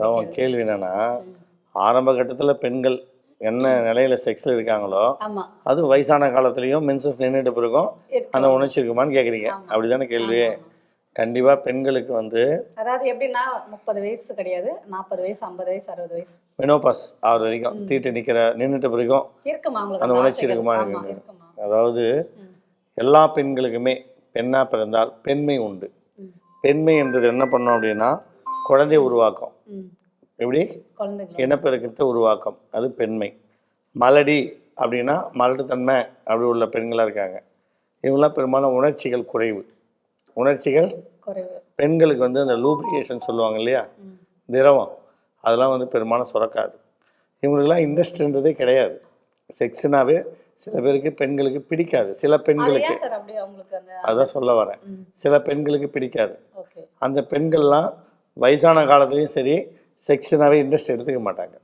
அதான் கேள்வி என்னன்னா ஆரம்ப கட்டத்தில் பெண்கள் என்ன நிலையில செக்ஸில் இருக்காங்களோ அது வயசான காலத்துலேயும் மென்சஸ் நின்றுட்டு பிறகும் அந்த உணர்ச்சி இருக்குமான்னு கேட்குறீங்க ஆமா. அப்படிதானே கேள்வி. கண்டிப்பாக பெண்களுக்கு வந்து அதாவது எப்படின்னா முப்பது வயசு கிடையாது நாற்பது வயசு ஐம்பது வயசு அறுபது வயசு மெனோபாஸ் ஆகிற வரைக்கும் தீட்டு நிற்கிற நின்றுட்டு பிறகும் அந்த உணர்ச்சி? இருக்குமா அதாவது. எல்லா பெண்களுக்குமே பெண்ணாக பிறந்தால் பெண்மை உண்டு. பெண்மை என்றது என்ன பண்ணோம் அப்படின்னா குழந்தை உருவாக்கம். எப்படி? இனப்பெருக்கத்தை உருவாக்கம். அது பெண்மை. மலடி அப்படின்னா மலட்டுத்தன்மை அப்படி உள்ள பெண்களாக இருக்காங்க. இவங்களாம் பெரும்பாலும் உணர்ச்சிகள் குறைவு. உணர்ச்சிகள் குறைவு. பெண்களுக்கு வந்து அந்த லூப்ரிகேஷன் சொல்லுவாங்க இல்லையா. திரவம். அதெல்லாம் வந்து பெரும்பாலும் சுரக்காது. இவங்களுக்கெல்லாம் இன்ட்ரெஸ்ட்ன்றதே கிடையாது. செக்ஸ்னாவே சில பேருக்கு பெண்களுக்கு பிடிக்காது. சில பெண்களுக்கு அதான் சொல்ல வரேன். சில பெண்களுக்கு பிடிக்காது. அந்த பெண்கள்லாம் வயசான காலத்துலேயும் சரி செக்ஷனாகவே இன்ட்ரெஸ்ட் எடுத்துக்க மாட்டாங்க.